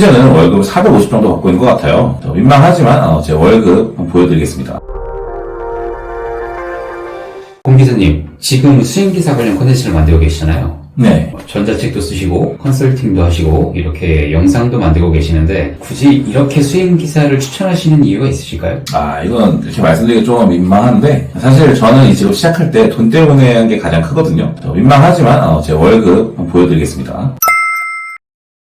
현재는 월급 450 정도 받고 있는 것 같아요. 저 민망하지만 어, 제 월급 보여드리겠습니다. 공 기자님, 지금 수행기사 관련 콘텐츠를 만들고 계시잖아요. 네. 전자책도 쓰시고, 컨설팅도 하시고, 이렇게 영상도 만들고 계시는데, 굳이 이렇게 수행 기사를 추천하시는 이유가 있으실까요? 아, 이건 이렇게 말씀드리기 좀 민망한데, 사실 저는 이 직업 시작할 때 돈 때문에 한 게 가장 크거든요. 저 민망하지만 어, 제 월급 보여드리겠습니다.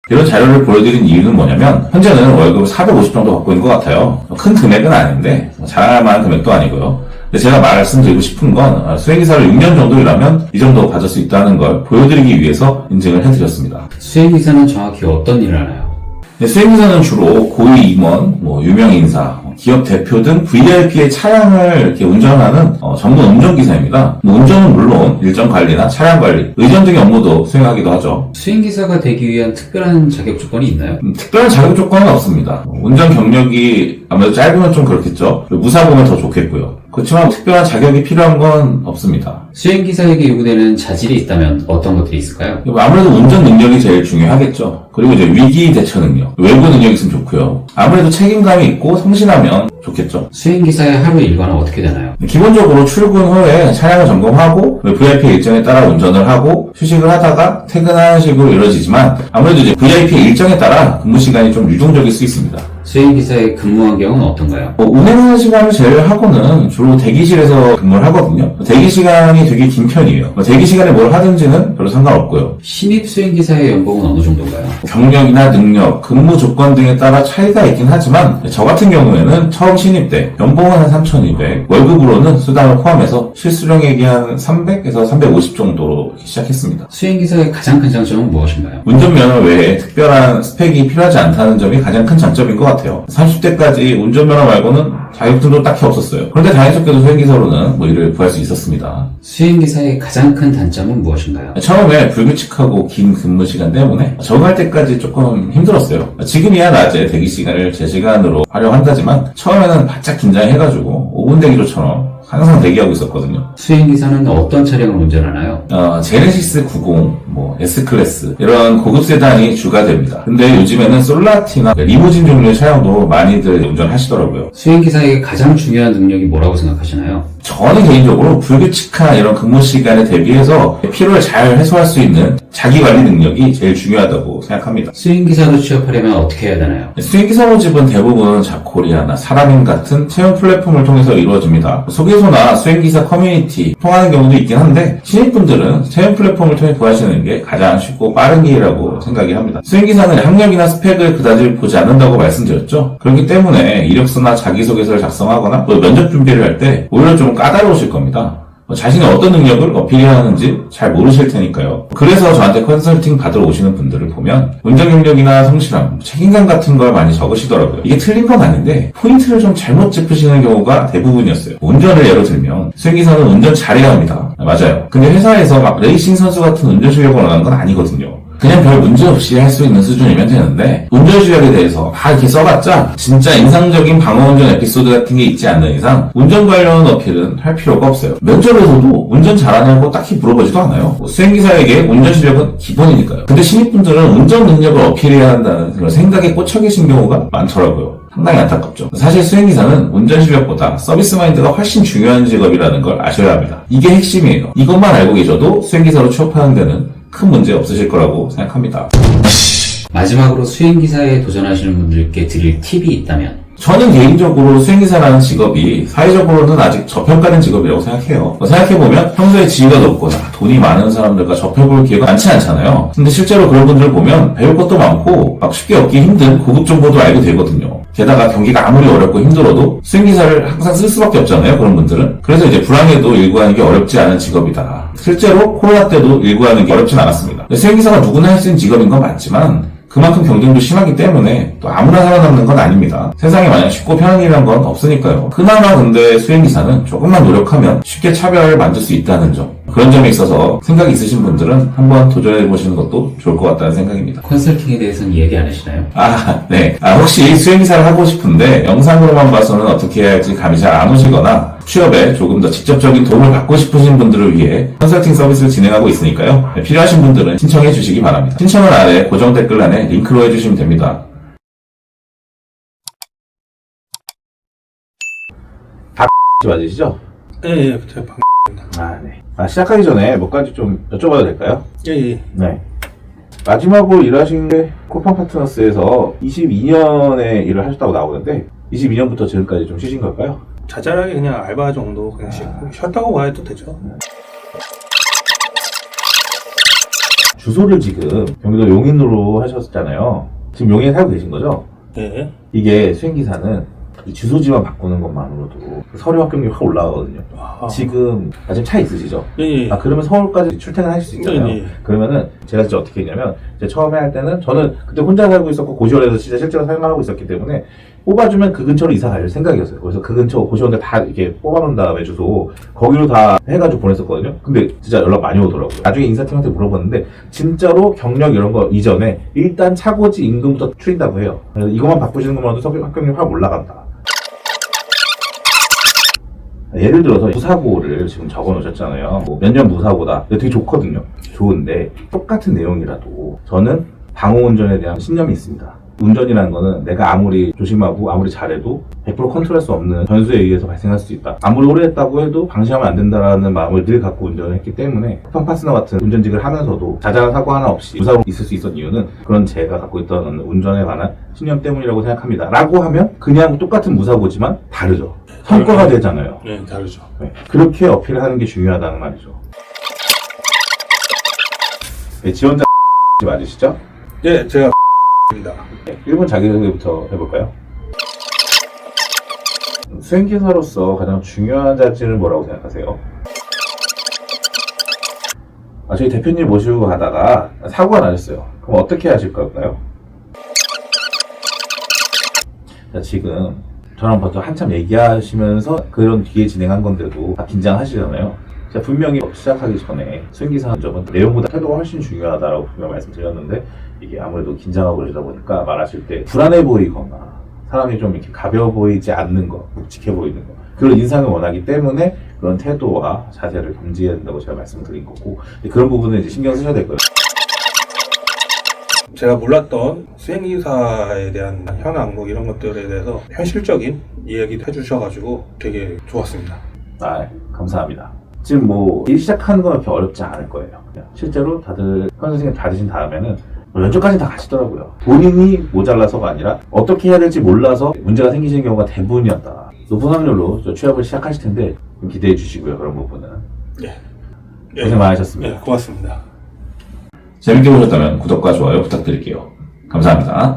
이런 자료를 보여드린 이유는 뭐냐면, 현재는 월급 450 정도 받고 있는 것 같아요. 큰 금액은 아닌데, 뭐 자랑할 만한 금액도 아니고요. 제가 말씀드리고 싶은 건, 어, 수행기사를 6년 정도 일하면 이 정도 가질 수 있다는 걸 보여드리기 위해서 인증을 해드렸습니다. 수행기사는 정확히 어떤 일을 하나요? 네, 수행기사는 주로 고위 임원, 뭐 유명 인사, 뭐 기업 대표 등 VIP의 차량을 이렇게 운전하는 어, 전문 운전기사입니다. 뭐 운전은 물론 일정 관리나 차량 관리, 의전 등의 업무도 수행하기도 하죠. 수행기사가 되기 위한 특별한 자격 조건이 있나요? 음, 특별한 자격 조건은 없습니다. 뭐 운전 경력이 아무래도 짧으면 좀 그렇겠죠. 그리고 무사고면 더 좋겠고요. 그렇지만 특별한 자격이 필요한 건 없습니다. 수행기사에게 요구되는 자질이 있다면 어떤 것들이 있을까요? 아무래도 운전 능력이 제일 중요하겠죠. 그리고 이제 위기 대처 능력, 외부 능력이 있으면 좋고요. 아무래도 책임감이 있고 성실하면 좋겠죠. 수행기사의 하루 일과는 어떻게 되나요? 기본적으로 출근 후에 차량을 점검하고 VIP 일정에 따라 운전을 하고 휴식을 하다가 퇴근하는 식으로 이루어지지만 아무래도 이제 VIP 일정에 따라 근무 시간이 좀 유동적일 수 있습니다. 수행기사의 근무 환경은 어떤가요? 뭐 운행하는 시간을 제외하고는 주로 대기실에서 근무를 하거든요. 대기 시간이 되게 긴 편이에요. 뭐 대기 시간에 뭘 하든지는 별로 상관없고요. 신입 수행기사의 연봉은 어느 정도인가요? 경력이나 능력, 근무 조건 등에 따라 차이가 있긴 하지만 저 같은 경우에는 처음 신입 때 연봉은 한 3,200, 월급으로는 수당을 포함해서 실수령액이 한 300에서 350 정도로 시작했습니다. 수행기사의 가장 큰 장점은 무엇인가요? 운전면허 외에 특별한 스펙이 필요하지 않다는 점이 가장 큰 장점인 것 같아요. 30대까지 운전면허 말고는 자격증도 딱히 없었어요. 그런데 다행스럽게도 수행기사로는 뭐 일을 구할 수 있었습니다. 수행기사의 가장 큰 단점은 무엇인가요? 처음에 불규칙하고 긴 근무 시간 때문에 적응할 때까지 조금 힘들었어요. 지금이야 낮에 대기 시간을 제 시간으로 활용한다지만 처음에는 바짝 긴장해가지고 5분 대기조처럼 항상 대기하고 있었거든요. 수행기사는 어떤 차량을 운전하나요? 어, 제네시스 90, 뭐 S클래스 이런 고급 세단이 주가 됩니다. 근데 요즘에는 솔라티나 리무진 종류의 차량도 많이들 운전하시더라고요. 수행기사에게 가장 중요한 능력이 뭐라고 생각하시나요? 저는 개인적으로 불규칙한 이런 근무 시간에 대비해서 피로를 잘 해소할 수 있는 자기 관리 능력이 제일 중요하다고 생각합니다. 수행기사로 취업하려면 어떻게 해야 되나요? 수행기사 모집은 대부분 잡코리아나 사람인 같은 채용 플랫폼을 통해서 이루어집니다. 소개소나 수행기사 커뮤니티 통하는 경우도 있긴 한데 신입분들은 채용 플랫폼을 통해 구하시는 게 가장 쉽고 빠른 길이라고 생각이 합니다. 수행기사는 학력이나 스펙을 그다지 보지 않는다고 말씀드렸죠. 그렇기 때문에 이력서나 자기소개서를 작성하거나 또 면접 준비를 할 때 오히려 좀 까다로우실 겁니다. 뭐 자신이 어떤 능력을 어필해야 하는지 잘 모르실 테니까요. 그래서 저한테 컨설팅 받으러 오시는 분들을 보면 운전 경력이나 성실함, 책임감 같은 걸 많이 적으시더라고요. 이게 틀린 건 아닌데 포인트를 좀 잘못 짚으시는 경우가 대부분이었어요. 운전을 예로 들면 수행기사는 운전 잘해야 합니다. 맞아요. 근데 회사에서 막 레이싱 선수 같은 운전 실력을 원하는 건 아니거든요. 그냥 별 문제 없이 할 수 있는 수준이면 되는데 운전 실력에 대해서 다 이렇게 써봤자 진짜 인상적인 방어 운전 에피소드 같은 게 있지 않는 이상 운전 관련 어필은 할 필요가 없어요. 면접에서도 운전 잘하냐고 딱히 물어보지도 않아요. 뭐 수행기사에게 운전 실력은 기본이니까요. 근데 신입분들은 운전 능력을 어필해야 한다는 그런 생각에 꽂혀 계신 경우가 많더라고요. 상당히 안타깝죠. 사실 수행기사는 운전 실력보다 서비스 마인드가 훨씬 중요한 직업이라는 걸 아셔야 합니다. 이게 핵심이에요. 이것만 알고 계셔도 수행기사로 취업하는 데는 큰 문제 없으실 거라고 생각합니다. 마지막으로 수행기사에 도전하시는 분들께 드릴 팁이 있다면 저는 개인적으로 수행기사라는 직업이 사회적으로는 아직 저평가된 직업이라고 생각해요. 생각해보면 평소에 지위가 높거나 돈이 많은 사람들과 접해볼 기회가 많지 않잖아요. 근데 실제로 그런 분들 보면 배울 것도 많고 막 쉽게 얻기 힘든 고급 정보도 알게 되거든요. 게다가 경기가 아무리 어렵고 힘들어도 수행기사를 항상 쓸 수밖에 없잖아요. 그런 분들은. 그래서 이제 불황에도 일구하는 게 어렵지 않은 직업이다. 실제로 코로나 때도 일구하는 게 어렵진 않았습니다. 수행기사가 누구나 할 수 있는 직업인 건 맞지만 그만큼 경쟁도 심하기 때문에 또 아무나 살아남는 건 아닙니다. 세상에 마냥 쉽고 편한 일이란 건 없으니까요. 그나마 근데 수행기사는 조금만 노력하면 쉽게 차별을 만들 수 있다는 점. 그런 점에 있어서 생각이 있으신 분들은 한번 도전해 보시는 것도 좋을 것 같다는 생각입니다. 컨설팅에 대해서는 얘기 안 하시나요? 아, 네. 아, 혹시 수행사를 하고 싶은데 영상으로만 봐서는 어떻게 해야 할지 감이 잘 안 오시거나 취업에 조금 더 직접적인 도움을 받고 싶으신 분들을 위해 컨설팅 서비스를 진행하고 있으니까요. 네, 필요하신 분들은 신청해 주시기 바랍니다. 신청은 아래 고정 댓글란에 링크로 해주시면 됩니다. 다 맞으시죠? 예, 예, 제가 아, 네. 아, 시작하기 전에 몇 가지 좀 여쭤봐도 될까요? 예, 예. 네. 마지막으로 일하신 게 쿠팡 파트너스에서 22년에 일을 하셨다고 나오는데 22년부터 지금까지 좀 쉬신 걸까요? 자잘하게 그냥 알바 정도 그냥 쉬고 쉬었다고 봐도 되죠. 주소를 지금 경기도 용인으로 하셨잖아요. 지금 용인에 살고 계신 거죠? 예. 이게 수행기사는 이 주소지만 바꾸는 것만으로도 그 서류 합격률이 확 올라가거든요. 아, 지금 아, 지금 차 있으시죠? 예, 예. 아 그러면 서울까지 출퇴근하실 수 있잖아요. 네, 네. 그러면은 제가 진짜 어떻게 했냐면 이제 처음에 할 때는 저는 그때 혼자 살고 있었고 고시원에서 진짜 실제로 생활하고 있었기 때문에 뽑아주면 그 근처로 이사 갈 생각이었어요. 그래서 그 근처 고시원들 다 이렇게 뽑아놓은 다음에 주소 거기로 다 해가지고 보냈었거든요. 근데 진짜 연락 많이 오더라고요. 나중에 인사팀한테 물어봤는데 진짜로 경력 이런 거 이전에 일단 차고지 임금부터 추린다고 해요. 그래서 이것만 바꾸시는 것만으로도 성격 합격률이 확 올라간다. 예를 들어서 무사고를 지금 적어 놓으셨잖아요. 뭐 몇 년 무사고다. 되게 좋거든요. 좋은데 똑같은 내용이라도 저는 방호 운전에 대한 신념이 있습니다. 운전이라는 거는 내가 아무리 조심하고 아무리 잘해도 100% 컨트롤할 수 없는 변수에 의해서 발생할 수 있다. 아무리 오래 했다고 해도 방심하면 안 된다라는 마음을 늘 갖고 운전을 했기 때문에 쿠팡 파스너 같은 운전직을 하면서도 자잘한 사고 하나 없이 무사고 있을 수 있었던 이유는 그런 제가 갖고 있던 운전에 관한 신념 때문이라고 생각합니다. 라고 하면 그냥 똑같은 무사고지만 다르죠. 성과가 되잖아요. 네, 다르죠. 네, 그렇게 어필하는 게 중요하다는 말이죠. 네, 지원자 맞으시죠? 예, 제가 입니다. 네, 1번 자기소개부터 해볼까요? 수행기사로서 가장 중요한 자질은 뭐라고 생각하세요? 아, 저희 대표님 모시고 가다가 사고가 나셨어요. 그럼 어떻게 하실 걸까요? 자, 지금 저랑 벌써 한참 얘기하시면서 그런 뒤에 진행한 건데도 다 긴장하시잖아요. 제가 분명히 시작하기 전에 수행기사 점은 내용보다 태도가 훨씬 중요하다라고 분명 말씀드렸는데 이게 아무래도 긴장하고 그러다 보니까 말하실 때 불안해 보이거나 사람이 좀 이렇게 가벼워 보이지 않는 거, 묵직해 보이는 거 그런 인상을 원하기 때문에 그런 태도와 자세를 겸지해야 된다고 제가 말씀드린 거고 그런 부분은 이제 신경 쓰셔야 될 거예요. 제가 몰랐던 수행기사에 대한 현황 뭐 이런 것들에 대해서 현실적인 이야기도 해주셔가지고 되게 좋았습니다. 아, 감사합니다. 지금 뭐, 일 시작하는 건 그렇게 어렵지 않을 거예요. 실제로 다들 현 선생님 받으신 다음에는 뭐 면접까지 다 가시더라고요. 본인이 모자라서가 아니라 어떻게 해야 될지 몰라서 문제가 생기시는 경우가 대부분이었다. 높은 확률로 저 취업을 시작하실 텐데 좀 기대해 주시고요. 그런 부분은. 예. 고생 많으셨습니다. 예, 고맙습니다. 재밌게 보셨다면 구독과 좋아요 부탁드릴게요. 감사합니다.